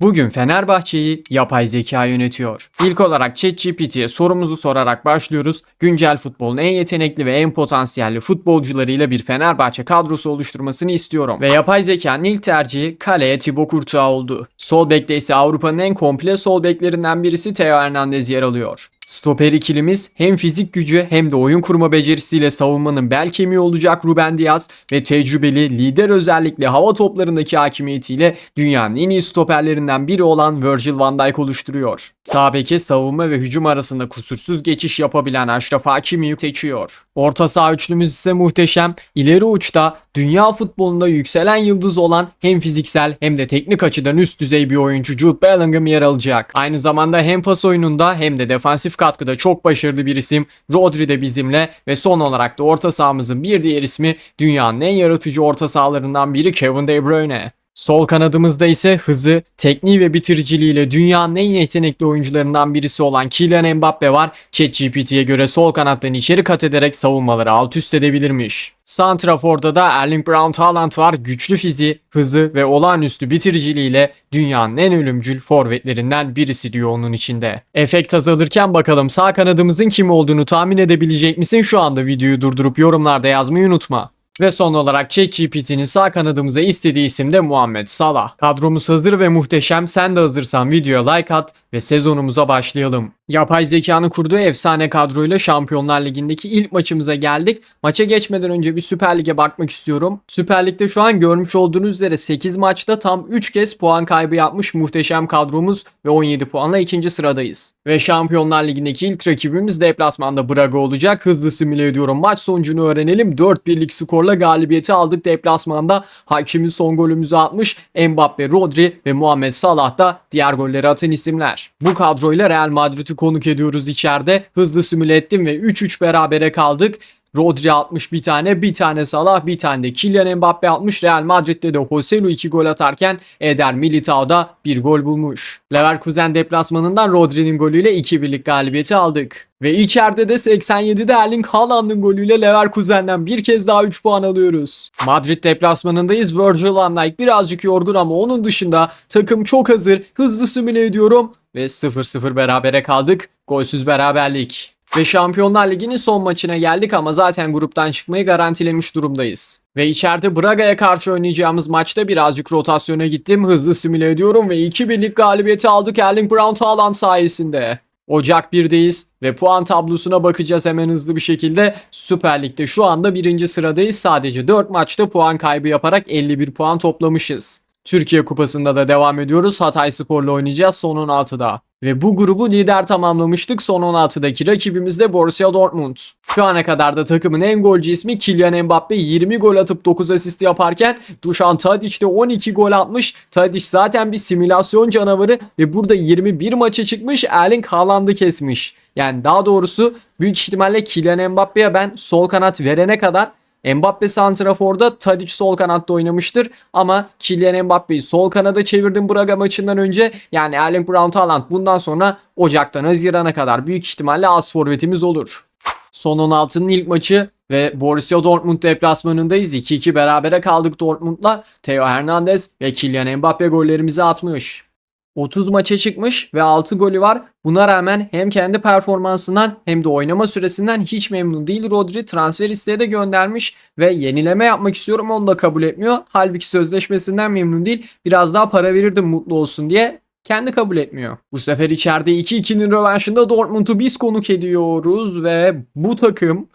Bugün Fenerbahçe'yi yapay zeka yönetiyor. İlk olarak ChatGPT'ye sorumuzu sorarak başlıyoruz. Güncel futbolun en yetenekli ve en potansiyelli futbolcularıyla bir Fenerbahçe kadrosu oluşturmasını istiyorum. Ve yapay zekanın ilk tercihi kaleye Thibaut Courtois oldu. Sol bekte ise Avrupa'nın en komple sol beklerinden birisi Theo Hernandez yer alıyor. Stoper ikilimiz hem fizik gücü hem de oyun kurma becerisiyle savunmanın bel kemiği olacak Ruben Diaz ve tecrübeli lider özellikle hava toplarındaki hakimiyetiyle dünyanın en iyi stoperlerinden biri olan Virgil van Dijk oluşturuyor. Sağ beke savunma ve hücum arasında kusursuz geçiş yapabilen Aşraf Hakimi'yi seçiyor. Orta saha üçlümüz ise muhteşem. İleri uçta dünya futbolunda yükselen yıldız olan hem fiziksel hem de teknik açıdan üst düzey bir oyuncu Jude Bellingham yer alacak. Aynı zamanda hem pas oyununda hem de defansif katkıda çok başarılı bir isim Rodri de bizimle ve son olarak da orta sahamızın bir diğer ismi dünyanın en yaratıcı orta sahalarından biri Kevin De Bruyne. Sol kanadımızda ise hızı, tekniği ve bitiriciliğiyle dünyanın en yetenekli oyuncularından birisi olan Kylian Mbappe var. ChatGPT'ye göre sol kanattan içeri kat ederek savunmaları alt üst edebilirmiş. Santrafor'da da Erling Braut Haaland var. Güçlü fiziği, hızı ve olağanüstü bitiriciliğiyle dünyanın en ölümcül forvetlerinden birisi diyor onun içinde. Efekt azalırken bakalım sağ kanadımızın kim olduğunu tahmin edebilecek misin? Şu anda videoyu durdurup yorumlarda yazmayı unutma. Ve son olarak ChatGPT'nin sağ kanadımıza istediği isim de Muhammed Salah. Kadromuz hazır ve muhteşem. Sen de hazırsan videoya like at ve sezonumuza başlayalım. Yapay zekanın kurduğu efsane kadroyla Şampiyonlar Ligi'ndeki ilk maçımıza geldik. Maça geçmeden önce bir Süper Lig'e bakmak istiyorum. Süper Lig'de şu an görmüş olduğunuz üzere 8 maçta tam 3 kez puan kaybı yapmış muhteşem kadromuz ve 17 puanla ikinci sıradayız. Ve Şampiyonlar Ligi'ndeki ilk rakibimiz deplasmanda Braga olacak. Hızlı simüle ediyorum. Maç sonucunu öğrenelim. 4-1'lik skorla galibiyeti aldık deplasmanda. Hakimin son golümüzü atmış. Mbappe, Rodri ve Muhammed Salah da diğer golleri atan isimler. Bu kadroyla Real Madrid'i konuk ediyoruz içeride. Hızlı simüle ettim ve 3-3 berabere kaldık. Rodri atmış bir tane, bir tane Salah, bir tane de Kylian Mbappe atmış. Real Madrid'de de Joselu 2 gol atarken Eder Militao da bir gol bulmuş. Leverkusen deplasmanından Rodri'nin golüyle 2-1'lik galibiyeti aldık. Ve içeride de 87'de Erling Haaland'ın golüyle Leverkusen'den bir kez daha 3 puan alıyoruz. Madrid deplasmanındayız. Virgil van Dijk birazcık yorgun ama onun dışında takım çok hazır. Hızlı simüle ediyorum ve 0-0 berabere kaldık. Golsüz beraberlik. Ve Şampiyonlar Ligi'nin son maçına geldik ama zaten gruptan çıkmayı garantilemiş durumdayız. Ve içeride Braga'ya karşı oynayacağımız maçta birazcık rotasyona gittim. Hızlı simüle ediyorum ve 2-1'lik galibiyeti aldık Erling Braut Haaland sayesinde. Ocak 1'deyiz ve puan tablosuna bakacağız hemen hızlı bir şekilde. Süper Lig'de şu anda birinci sıradayız. Sadece 4 maçta puan kaybı yaparak 51 puan toplamışız. Türkiye Kupası'nda da devam ediyoruz. Hatay Spor'la oynayacağız son 16'da. Ve bu grubu lider tamamlamıştık. Son 16'daki rakibimiz de Borussia Dortmund. Şu ana kadar da takımın en golcü ismi Kylian Mbappe 20 gol atıp 9 asist yaparken Dušan Tadić de 12 gol atmış. Tadić zaten bir simülasyon canavarı ve burada 21 maça çıkmış Erling Haaland'ı kesmiş. Yani daha doğrusu büyük ihtimalle Kylian Mbappe'ye ben sol kanat verene kadar Mbappe santraforda Tadic sol kanatta oynamıştır ama Kylian Mbappe'yi sol kanada çevirdim Braga maçından önce. Yani Erling Braut Haaland bundan sonra Ocak'tan Haziran'a kadar büyük ihtimalle az forvetimiz olur. Son 16'nın ilk maçı ve Borussia Dortmund deplasmanındayız. 2-2 berabere kaldık Dortmund'la. Theo Hernandez ve Kylian Mbappe gollerimizi atmış. 30 maça çıkmış ve 6 golü var. Buna rağmen hem kendi performansından hem de oynama süresinden hiç memnun değil. Rodri transfer isteği de göndermiş ve yenileme yapmak istiyorum onu da kabul etmiyor. Halbuki sözleşmesinden memnun değil. Biraz daha para verirdim mutlu olsun diye. Kendi kabul etmiyor. Bu sefer içeride 2-2'nin rövanşında Dortmund'u biz konuk ediyoruz ve bu takım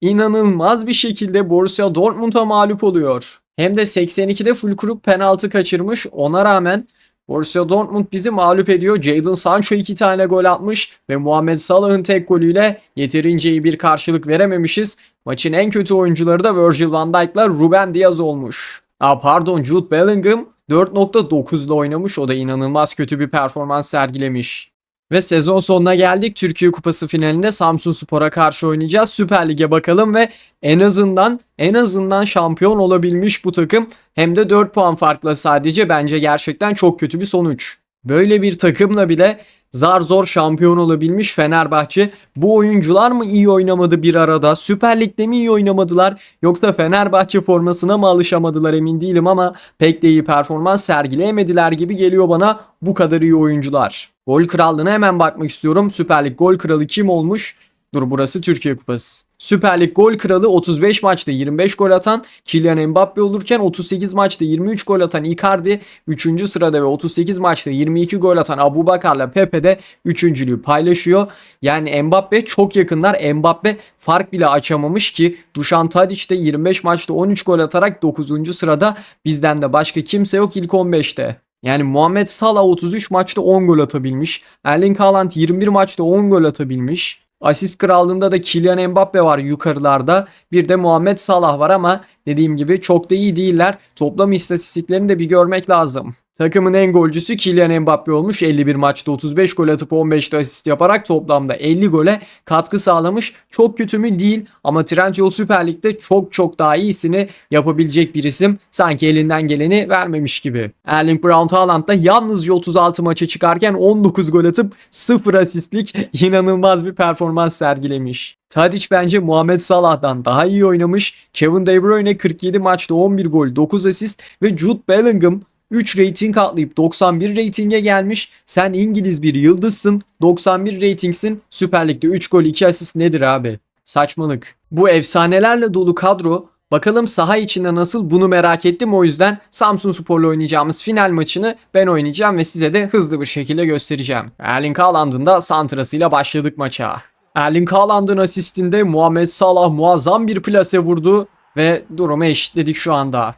inanılmaz bir şekilde Borussia Dortmund'a mağlup oluyor. Hem de 82'de Fulkrug penaltı kaçırmış. Ona rağmen Borussia Dortmund bizi mağlup ediyor. Jadon Sancho iki tane gol atmış ve Muhammed Salah'ın tek golüyle yeterince iyi bir karşılık verememişiz. Maçın en kötü oyuncuları da Virgil van Dijk'la Ruben Diaz olmuş. Aa, pardon Jude Bellingham 4.9 ile oynamış. O da inanılmaz kötü bir performans sergilemiş. Ve sezon sonuna geldik. Türkiye Kupası finalinde Samsun Spor'a karşı oynayacağız. Süper Lig'e bakalım ve en azından en azından şampiyon olabilmiş bu takım. Hem de 4 puan farkla sadece bence gerçekten çok kötü bir sonuç. Böyle bir takımla bile Zar zor şampiyon olabilmiş Fenerbahçe. Bu oyuncular mı iyi oynamadı bir arada? Süper Lig'de mi iyi oynamadılar? Yoksa Fenerbahçe formasına mı alışamadılar emin değilim ama pek de iyi performans sergileyemediler gibi geliyor bana bu kadar iyi oyuncular. Gol krallığına hemen bakmak istiyorum. Süper Lig gol kralı kim olmuş? Dur burası Türkiye Kupası. Süper Lig gol kralı 35 maçta 25 gol atan Kylian Mbappe olurken 38 maçta 23 gol atan Icardi 3. sırada ve 38 maçta 22 gol atan Abubakar'la Pepe de 3.lüğü paylaşıyor. Yani Mbappe çok yakınlar. Mbappe fark bile açamamış ki Dušan Tadić de 25 maçta 13 gol atarak 9. sırada bizden de başka kimse yok ilk 15'te. Yani Muhammed Salah 33 maçta 10 gol atabilmiş. Erling Haaland 21 maçta 10 gol atabilmiş. Asist krallığında da Kylian Mbappe var yukarılarda. Bir de Muhammed Salah var ama dediğim gibi çok da iyi değiller. Toplam istatistiklerini de bir görmek lazım. Takımın en golcüsü Kylian Mbappe olmuş. 51 maçta 35 gol atıp 15'te asist yaparak toplamda 50 gole katkı sağlamış. Çok kötü mü değil ama Trendyol Süper Lig'de çok çok daha iyisini yapabilecek bir isim. Sanki elinden geleni vermemiş gibi. Erling Braut Haaland da yalnızca 36 maça çıkarken 19 gol atıp 0 asistlik inanılmaz bir performans sergilemiş. Tadic bence Muhammed Salah'dan daha iyi oynamış. Kevin De Bruyne 47 maçta 11 gol 9 asist ve Jude Bellingham 3 rating atlayıp 91 ratinge gelmiş. Sen İngiliz bir yıldızsın. 91 ratingsin. Süper Lig'de 3 gol 2 asist nedir abi? Saçmalık. Bu efsanelerle dolu kadro Bakalım saha içinde nasıl bunu merak ettim. O yüzden Samsun Spor'la oynayacağımız final maçını ben oynayacağım ve size de hızlı bir şekilde göstereceğim. Erling Haaland'ın da santrasıyla başladık maça. Erling Haaland'ın asistinde Muhammed Salah muazzam bir plase vurdu ve durumu eşitledik şu anda.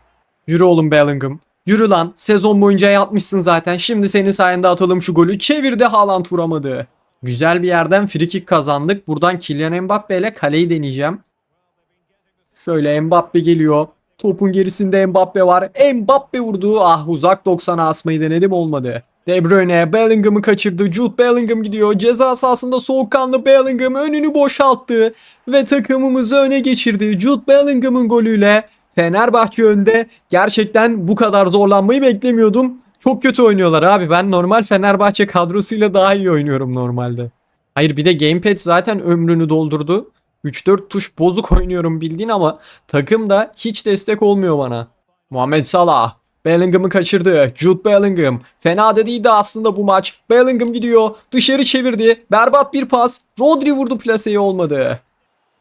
Yürü oğlum Bellingham. Yürü lan. Sezon boyunca yapmışsın zaten. Şimdi senin sayende atalım şu golü. Çevirdi Haaland vuramadı. Güzel bir yerden frikik kazandık. Buradan Kylian Mbappe ile kaleyi deneyeceğim. Şöyle Mbappe geliyor. Topun gerisinde Mbappe var. Mbappe vurdu. Ah uzak 90'a asmayı denedim olmadı. De Bruyne Bellingham'ı kaçırdı. Jude Bellingham gidiyor. Ceza sahasında soğukkanlı Bellingham önünü boşalttı. Ve takımımızı öne geçirdi. Jude Bellingham'ın golüyle Fenerbahçe önde. Gerçekten bu kadar zorlanmayı beklemiyordum. Çok kötü oynuyorlar abi. Ben normal Fenerbahçe kadrosuyla daha iyi oynuyorum normalde. Hayır bir de gamepad zaten ömrünü doldurdu. 3-4 tuş bozuk oynuyorum bildiğin ama takım da hiç destek olmuyor bana. Muhammed Salah. Bellingham'ı kaçırdı. Jude Bellingham. Fena da değildi aslında bu maç. Bellingham gidiyor. Dışarı çevirdi. Berbat bir pas. Rodri vurdu plaseyi olmadı.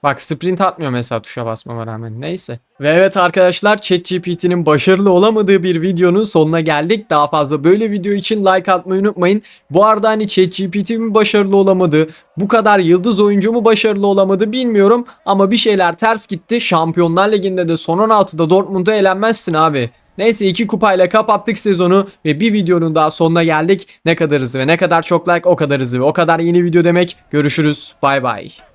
Bak sprint atmıyor mesela tuşa basmama rağmen. Neyse. Ve evet arkadaşlar ChatGPT'nin başarılı olamadığı bir videonun sonuna geldik. Daha fazla böyle video için like atmayı unutmayın. Bu arada hani ChatGPT mi başarılı olamadı? Bu kadar yıldız oyuncu mu başarılı olamadı bilmiyorum. Ama bir şeyler ters gitti. Şampiyonlar Ligi'nde de son 16'da Dortmund'a elenmezsin abi. Neyse iki kupayla kapattık sezonu ve bir videonun daha sonuna geldik. Ne kadar hızlı ve ne kadar çok like o kadar hızlı ve o kadar yeni video demek. Görüşürüz. Bay bay.